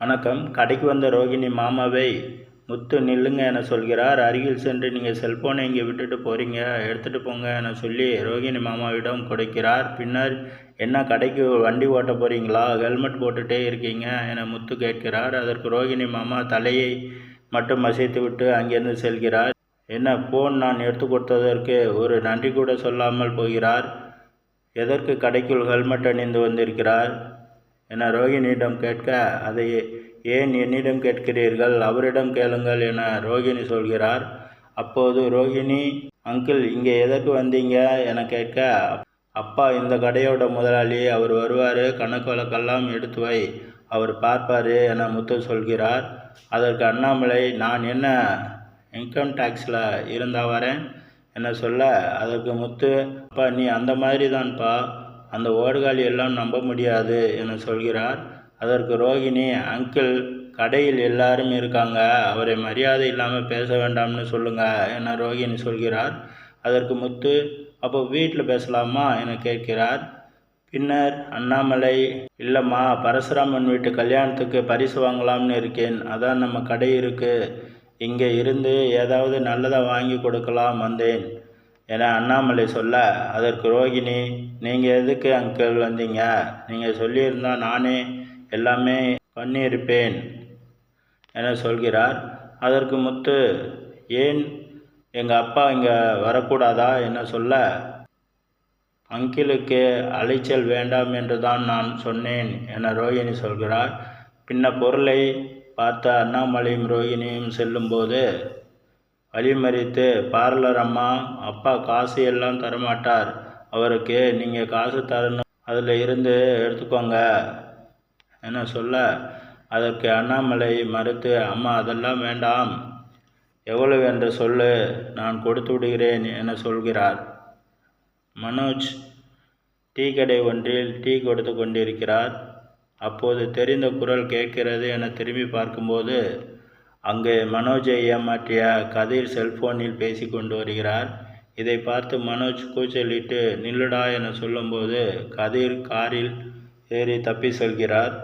வணக்கம். கடைக்கு வந்த ரோகிணி மாமாவை முத்து நில்லுங்க என சொல்கிறார். அருகில் சென்று நீங்கள் செல்போனை இங்கே விட்டுட்டு போகிறீங்க எடுத்துகிட்டு போங்க என சொல்லி ரோகிணி மாமாவிடம் கொடுக்கிறார். பின்னர் என்ன கடைக்கு வண்டி ஓட்ட போகிறீங்களா ஹெல்மெட் போட்டுகிட்டே இருக்கீங்க என முத்து கேட்கிறார். அதற்கு ரோகிணி மாமா தலையை மட்டும் அசைத்து விட்டு அங்கிருந்து செல்கிறார். என்ன ஃபோன் நான் எடுத்து கொடுத்ததற்கு ஒரு நன்றி கூட சொல்லாமல் போகிறார். எதற்கு கடைக்குள் ஹெல்மெட் அணிந்து வந்திருக்கிறார்? என ரோகிணியிடம் கேட்க அதை ஏன் என்னிடம் கேட்கிறீர்கள்? அவரிடம் கேளுங்கள் என ரோகிணி சொல்கிறார். அப்போது ரோகிணி அங்கிள் இங்கே எதற்கு வந்தீங்க? என கேட்க அப்பா இந்த கடையோட முதலாளி அவர் வருவார் கணக்கு வழக்கெல்லாம் எடுத்து வை அவர் பார்ப்பார் என முத்து சொல்கிறார். அதற்கு அண்ணாமலை நான் என்ன இன்கம் டேக்ஸில் இருந்தா வரேன்? என சொல்ல அதற்கு முத்து அப்பா நீ அந்த மாதிரி தான்ப்பா அந்த ஓடுகாலி எல்லாம் நம்ப முடியாது என சொல்கிறார். அதற்கு ரோகிணி அங்கிள் கடையில் எல்லாரும் இருக்காங்க. அவரை மரியாதை இல்லாமல் பேச வேண்டாம்னு சொல்லுங்க என ரோகிணி சொல்கிறார். அதற்கு முத்து அப்போ வீட்டில் பேசலாமா? என கேட்கிறார். பின்னர் அண்ணாமலை இல்லைம்மா பரசுராமன் வீட்டு கல்யாணத்துக்கு பரிசு வாங்கலாம்னு இருக்கேன். அதான் நம்ம கடை இருக்குது இங்கே இருந்து ஏதாவது நல்லதாக வாங்கி கொடுக்கலாம் வந்தேன். என அண்ணாமலை சொல்ல அதற்கு ரோகிணி நீங்கள் எதுக்கு அங்கிள் வந்தீங்க? நீங்கள் சொல்லியிருந்தா நானே எல்லாமே பண்ணியிருப்பேன் என சொல்கிறார். அதற்கு முத்து ஏன் எங்கள் அப்பா இங்கே வரக்கூடாதா என சொல்ல அங்கிளுக்கு அலைச்சல் வேண்டாம் என்று தான் நான் சொன்னேன் என ரோகிணி சொல்கிறார். பின்ன பொருளை பார்த்த அண்ணாமலையும் ரோகிணியும் செல்லும்போது வழிமறித்து பார்லர் அம்மா அப்பா காசு எல்லாம் தரமாட்டார். அவருக்கு நீங்கள் காசு தரணும். அதில் இருந்து எடுத்துக்கோங்க. என சொல்ல? அதற்கு அண்ணாமலை மறுத்து அம்மா அதெல்லாம் வேண்டாம். எவ்வளவு என்று சொல்லு. நான் கொடுத்து விடுகிறேன் என சொல்கிறார். மனோஜ் டீ கடை ஒன்றில் டீ கொடுத்து கொண்டிருக்கிறார். அப்போது தெரிந்த குரல் கேட்கிறது என திரும்பி பார்க்கும்போது அங்கே மனோஜை ஏமாற்றிய கதிர் செல்போனில் பேசி கொண்டு வருகிறார். இதை பார்த்து மனோஜ் கூச்சலிட்டு நில்லுடா என சொல்லும்போது கதிர் காரில் ஏறி தப்பி செல்கிறார்.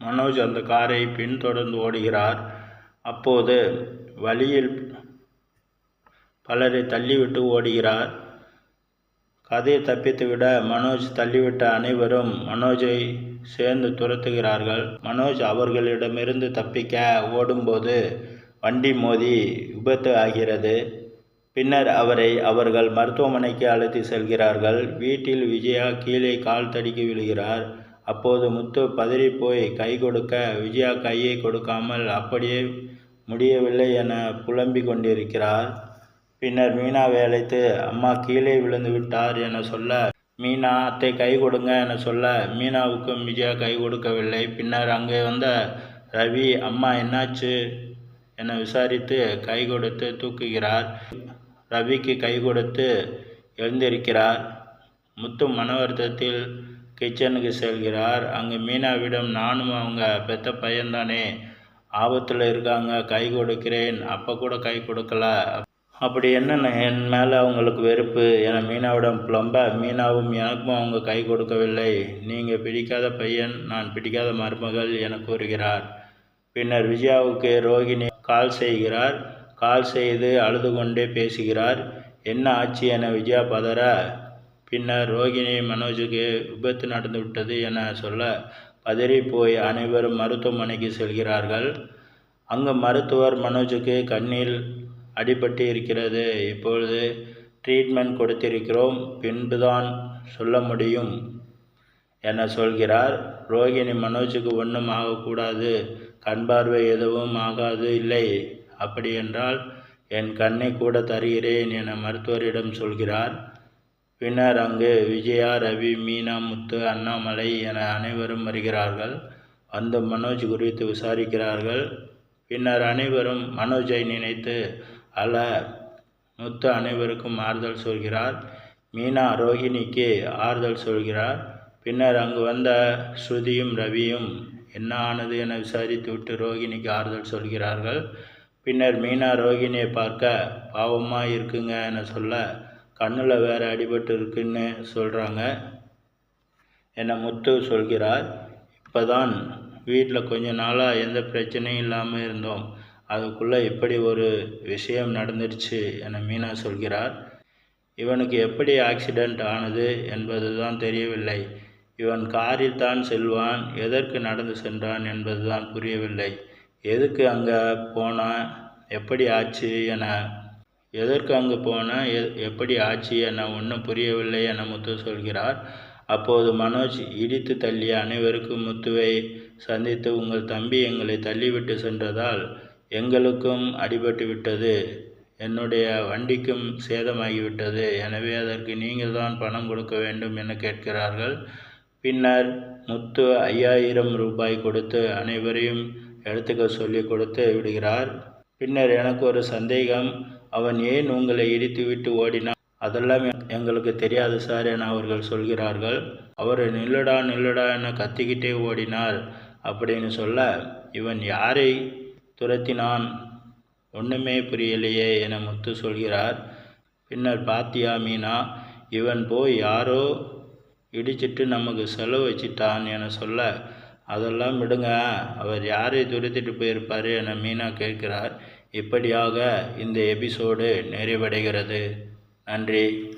மனோஜ் அந்த காரை பின்தொடர்ந்து ஓடுகிறார். அப்போது வழியில் பலரை தள்ளிவிட்டு ஓடுகிறார். கதிர் தப்பித்துவிட மனோஜ் தள்ளிவிட்ட அனைவரும் மனோஜை சேர்ந்து துரத்துகிறார்கள். மனோஜ் அவர்களிடமிருந்து தப்பிக்க ஓடும்போது வண்டி மோதி விபத்து ஆகிறது. பின்னர் அவரை அவர்கள் மருத்துவமனைக்கு அழைத்து செல்கிறார்கள். வீட்டில் விஜயா கீழே கால் தடுக்கி விழுகிறார். அப்போது முத்து பதறி போய் கை கொடுக்க விஜயா கையை கொடுக்காமல் அப்படியே முடியவில்லை என புலம்பிக் கொண்டிருக்கிறார். பின்னர் மீனாவை அழைத்து அம்மா கீழே விழுந்து விட்டார் என சொல்ல மீனா அத்தை கை கொடுங்க என சொல்ல மீனாவுக்கும் விஜயா கை கொடுக்கவில்லை. பின்னர் அங்கே வந்த ரவி அம்மா என்னாச்சு? என விசாரித்து கை கொடுத்து தூக்குகிறார். ரவிக்கு கை கொடுத்து எழுந்திருக்கிறார். முத்து மனவர்த்தத்தில் கிச்சனுக்கு செல்கிறார். அங்கு மீனாவிடம் நானும் அவங்க பெத்த பையன்தானே. ஆபத்தில் இருக்காங்க. கை கொடுக்கிறேன். அப்போ கூட கை கொடுக்கல. அப்படி என்ன என் மேலே அவங்களுக்கு வெறுப்பு என மீனாவிடம் புலம்ப மீனாவும் எனக்கும் அவங்க கை கொடுக்கவில்லை. நீங்கள் பிடிக்காத பையன் நான் பிடிக்காத மருமகள் என கூறுகிறார். பின்னர் விஜயாவுக்கு ரோகிணி கால் செய்கிறார். கால் செய்து அழுது கொண்டே பேசுகிறார். என்ன ஆச்சு என விஜயா பதற? பின்னர் ரோகிணி மனோஜுக்கு விபத்து நடந்து விட்டது என சொல்ல பதறி போய் அனைவரும் மருத்துவமனைக்கு செல்கிறார்கள். அங்கு மருத்துவர் மனோஜுக்கு கண்ணில் அடிபட்டு இருக்கிறது. இப்பொழுது ட்ரீட்மெண்ட் கொடுத்திருக்கிறோம். பின்புதான் சொல்ல முடியும் என சொல்கிறார். ரோகிணி மனோஜுக்கு ஒன்றும் ஆகக்கூடாது. கண் பார்வை எதுவும் ஆகாது. இல்லை. அப்படி என்றால் என் கண்ணை கூட தருகிறேன் என மருத்துவரிடம் சொல்கிறார். பின்னர் அங்கு விஜயா ரவி மீனா முத்து அண்ணாமலை என அனைவரும் வருகிறார்கள். வந்து மனோஜ் குறித்து விசாரிக்கிறார்கள். பின்னர் அனைவரும் மனோஜை நினைத்து அல்ல முத்து அனைவருக்கும் ஆறுதல் சொல்கிறார். மீனா ரோஹிணிக்கு ஆறுதல் சொல்கிறார். பின்னர் அங்கு வந்த ஸ்ருதியும் ரவியும் என்ன ஆனது? என விசாரித்துவிட்டு ரோகிணிக்கு ஆறுதல் சொல்கிறார்கள். பின்னர் மீனா ரோகிணியை பார்க்க பாவமாக இருக்குங்க என சொல்ல கண்ணில் வேறு அடிபட்டு இருக்குன்னு சொல்கிறாங்க என முத்து சொல்கிறார். இப்போதான் வீட்டில் கொஞ்ச நாளாக எந்த பிரச்சனையும் இல்லாமல் இருந்தோம். அதுக்குள்ளே இப்படி ஒரு விஷயம் நடந்துருச்சு என மீனா சொல்கிறார் இவனுக்கு எப்படி ஆக்சிடெண்ட் ஆனது என்பது தான் தெரியவில்லை. இவன் காரில் தான் செல்வான் எதற்கு நடந்து சென்றான் என்பது தான் புரியவில்லை. எதுக்கு அங்கே போனான் எப்படி ஆச்சு என எதற்கு அங்கு போனால் எ எப்படி ஆச்சு என ஒன்றும் புரியவில்லை என முத்து சொல்கிறார். அப்போது மனோஜ் இடித்து தள்ளிய அனைவருக்கும் முத்துவை சந்தித்து உங்கள் தம்பி எங்களை தள்ளிவிட்டு சென்றதால் எங்களுக்கும் அடிபட்டு விட்டது என்னுடைய வண்டிக்கும் சேதமாகிவிட்டது. எனவே அதற்கு நீங்கள் தான் பணம் கொடுக்க வேண்டும் என கேட்கிறார்கள். பின்னர் முத்து ஐயாயிரம் ரூபாய் கொடுத்து அனைவரையும் எடுத்துக்க சொல்லி கொடுத்து விடுகிறார். பின்னர் எனக்கு ஒரு சந்தேகம். அவன் ஏன் உங்களை இடித்துவிட்டு ஓடினான்? அதெல்லாம் எங்களுக்கு தெரியாது சார் என அவர்கள் சொல்கிறார்கள். அவர் நில்லுடா நில்லுடா என கத்திக்கிட்டே ஓடினார். அப்படின்னு சொல்ல இவன் யாரை துரத்தினான். ஒன்றுமே புரியலையே என முத்து சொல்கிறார். பின்னர் பாத்தியா மீனா இவன் போய் யாரோ இடிச்சிட்டு நமக்கு செலவு வச்சிட்டான் என சொல்ல அதெல்லாம் விடுங்க அவர் யாரை துரத்திட்டு போயிருப்பார் என மீனா கேட்கிறார். இப்படியாக இந்த எபிசோடு நிறைவடைகிறது. நன்றி.